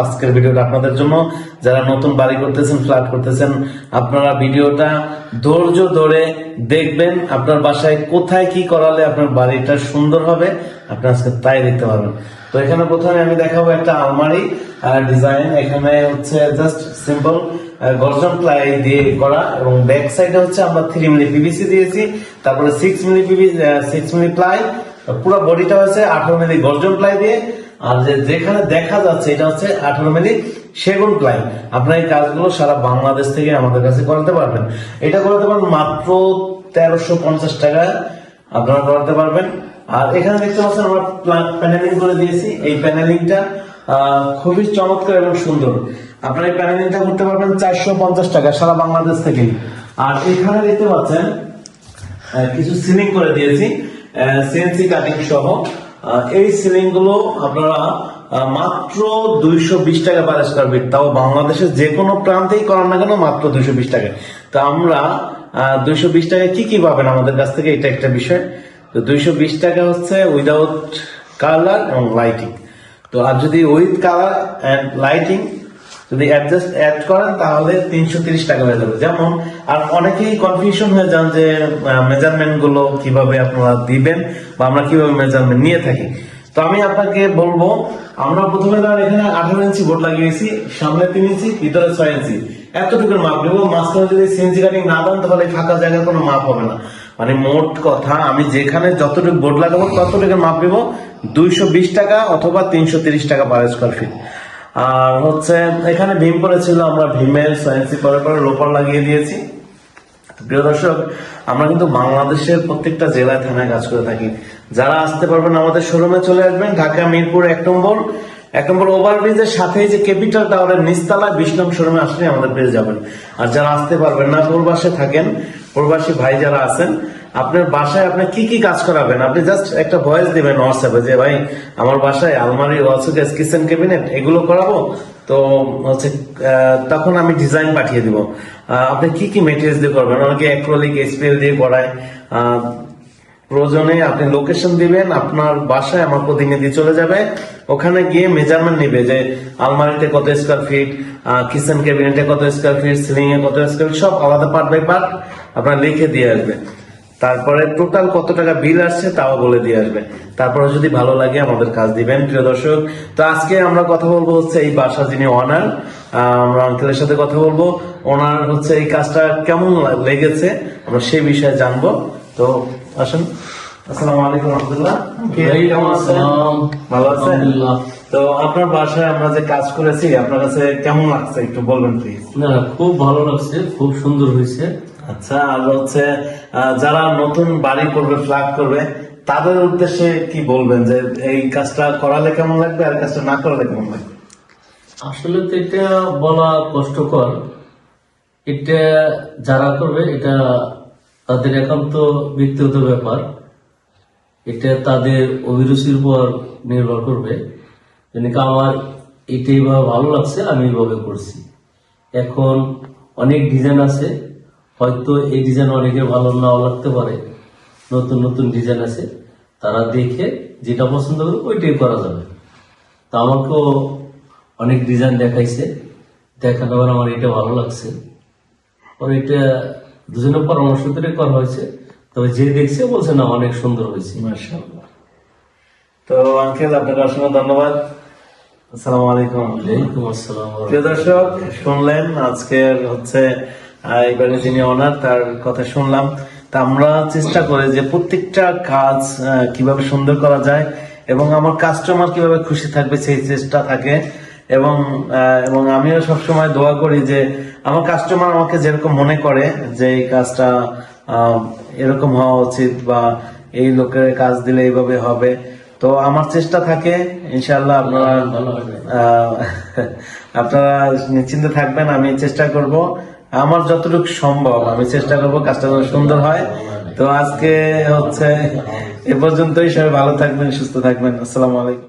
আজকের ভিডিওটা আপনাদের জন্য। যারা নতুন বাড়ি করতেছেন করতেছেন, আপনারা ভিডিওটা ধৈর্য ধরে দেখবেন আপনার বাসায় কোথায় কি করালে আপনার বাড়িটা সুন্দর হবে। আপনি আজকে তাই দেখতে পারবেন। তো এখানে প্রথমে আমি দেখাবো একটা আলমারি ডিজাইন এখানে হচ্ছে জাস্ট সিম্পল গর্জন প্লাই দিয়ে করা এবং ব্যাক সাইডে হচ্ছে আমরা থ্রি মিলি পিভিসি দিয়েছি, তারপরে six milli PVC six milli ply. পুরো বডিটা হচ্ছে আঠারো মিলি গর্জন প্লাই দিয়ে। আর যেখানে দেখা যাচ্ছে এটা হচ্ছে আঠারো মিলি সেগুন প্লাই। আপনার এই কাজগুলো সারা বাংলাদেশ থেকে আমাদের কাছে করাতে পারবেন। এটা করাতে পারবেন মাত্র তেরোশো পঞ্চাশ টাকা আপনারা করাতে পারবেন। আর এখানে দেখতে পাচ্ছেন আমরা প্যানেলিং করে দিয়েছি। এই প্যানেলিংটা খুবই চমৎকার এবং সুন্দর। আপনারা এই প্যানেলিংটা করতে পারবেন চারশো পঞ্চাশ টাকা সারা বাংলাদেশ থেকে। আর এখানে দেখতে পাচ্ছেন কিছু সিলিং করে দিয়েছি সিএনসি কাটিং সহ। এই সিলিংগুলো আপনারা মাত্র দুইশো বিশ টাকা পার স্কোয়ার ফিট তাও বাংলাদেশের যে কোনো প্রান্তেই করার না কেন মাত্র দুইশো বিশ টাকা তো আমরা দুইশো বিশ টাকা কি কি পাবেন আমাদের কাছ থেকে? এটা একটা বিষয়। তো দুইশো বিশ টাকা হচ্ছে উইদাউট কালার এবং লাইটিং তো আর যদি উইথ কালার অ্যান্ড লাইটিং যদি অ্যাডজাস্ট অ্যাড করেন, তাহলে তিনশো তিরিশ টাকা হয়ে যাবে। যেমন, আর অনেকেই কনফিউশন হয়ে যান যে মেজারমেন্টগুলো কীভাবে আপনারা দিবেন বা আমরা কীভাবে মেজারমেন্ট নিয়ে থাকি। তো আমি আপনাকে বলব, আমরা প্রথমে ধরেন এখানে আঠারো ইঞ্চি বোর্ড লাগিয়েছি, সামনে তিন ইঞ্চি, ভিতরে ছয় ইঞ্চি। এতটুকুর মাপ নেব। মাঝখানে যদি সিএনজি কাটিং না দেন, তাহলে ফাঁকা জায়গায় কোনো মাপ হবে না। মানে মোট কথা, আমি যেখানে যতটুকু বোর্ড লাগাবো, ততটুকু মাপ নেব, দুইশো বিশ টাকা অথবা তিনশো তিরিশ টাকা পার স্কোয়ার ফিট আর হচ্ছে, এখানে ভীম পড়েছিল, আমরা ভীমের সায়েন্সি পরে পরে লোপার লাগিয়ে দিয়েছি। প্রিয় দর্শক, আমরা কিন্তু বাংলাদেশের প্রত্যেকটা জেলায় থানায় কাজ করে থাকি। যারা আসতে পারবেন আমাদের শোরুমে চলে আসবেন, ঢাকা মিরপুর এক নম্বর। এক নম্বর ওভারব্রিজের সাথে যে ক্যাপিটাল টাওয়ারের নিচতলায় বিশ নং শোরুমে আসলে আমাদের পেয়ে যাবেন। আর যারা আসতে পারবেন না প্রবাসে থাকেন প্রবাসী ভাই যারা আছেন, আপনার বাসায় আপনি কি কি কাজ করাবেন? আপনি জাস্ট একটা ভয়েস দিবেন হোয়াটসঅ্যাপে যে, ভাই, আমার বাসায় আলমারি, ওয়ালসুকেস কিচেন ক্যাবিনেট এগুলো করাবো? তো হচ্ছে তখন আমি ডিজাইন পাঠিয়ে দিব। আপনি কি কি মেটেরিয়ালস দিয়ে করবেন? অনেকে অ্যাক্রোলিক এসপিএল দিয়ে করায়। প্রয়োজনে আপনি লোকেশন দিবেন, আপনার বাসায় আমার প্রতিনিধি চলে যাবে, ওখানে গিয়ে মেজারমেন্ট নিবে যে আলমারিতে কত স্কোয়ার ফিট কিচেন ক্যাবিনেটে কত স্কোয়ার ফিট সিলিং এ কত স্কোয়ার ফিট সব আলাদা পার্ট বাই পার্ট আপনার লিখে দিয়ে আসবে। তারপরে টোটাল কত টাকা বিল আসছে তাও বলে দিয়ে আসবে। তারপরে যদি ভালো লাগে আমাদের কাজ দিবেন, প্রিয় দর্শক। তো আজকে আমরা কথা বলব হচ্ছে এই বাসা যিনি অনার আমরা আঙ্কেলের সাথে কথা বলব। ওনার হচ্ছে এই কাজটা কেমন লেগেছে, আমরা সেই বিষয়ে জানব। তো আসুন। আসসালামু আলাইকুম রহমতুল্লাহ। ভালো আছেন? তো আপনার বাসায় আমরা যে কাজ করেছি আপনার কাছে কেমন লাগছে? একটু বলবেন প্লিজ না না, খুব ভালো লাগছে খুব সুন্দর হয়েছে। আচ্ছা আর হচ্ছে যারা নতুন বাড়ি করবে ফ্ল্যাট করবে তাদের উদ্দেশ্যে কি বলবেন? যে এই কাজটা করালে কেমন লাগবে আর কাজটা না করালে কেমন লাগবে? আসলে তো এটা বলা কষ্টকর। এটা যারা করবে এটা তাদের একান্ত ব্যক্তিগত ব্যাপার। এটা তাদের অভিরুচির উপর নির্ভর করবে। যেন আমার এটা এইভাবে ভালো লাগছে, আমি এইভাবে করছি। এখন অনেক ডিজাইন আছে, হয়তো এই ডিজাইন অনেকের ভালো নাও লাগতে পারে। নতুন নতুন ডিজাইন আছে। তারা দেখে যেটা পছন্দ করবে ওইটাই করা যাবে। তা আমাকেও অনেক ডিজাইন দেখাইছে। দেখানোর আমার এটা ভালো লাগছে। পরে এটা দুজনের পরামর্শ করে করা হয়েছে। তবে যে দেখছে বলছে না অনেক সুন্দর হয়েছে। মাশাআল্লাহ। তো আঙ্কেল আপনাকে অসংখ্য ধন্যবাদ। আসসালামু আলাইকুম। ওয়ালাইকুম আসসালাম প্রিয় দর্শক শুনলেন আজকের হচ্ছে এবারে যিনি অনার তার কথা শুনলাম। তা আমরা চেষ্টা করি যে প্রত্যেকটা কাজ কীভাবে সুন্দর করা যায় এবং আমার কাস্টমার কীভাবে খুশি থাকবে সেই চেষ্টা থাকে। এবং এবং আমিও সবসময় দোয়া করি যে আমার কাস্টমার আমাকে যেরকম মনে করে যে এই কাজটা এরকম হওয়া উচিত বা এই লোকের কাজ দিলে এইভাবে হবে। তো আমার চেষ্টা থাকে ইনশাআল্লাহ আপনারা আহ, আপনারা নিশ্চিন্তে থাকবেন আমি চেষ্টা করব। আমার যতটুকু সম্ভব আমি চেষ্টা করব কাজটা যেন সুন্দর হয়। তো আজকে হচ্ছে এ পর্যন্তই সবাই ভালো থাকবেন সুস্থ থাকবেন। আসসালামু আলাইকুম।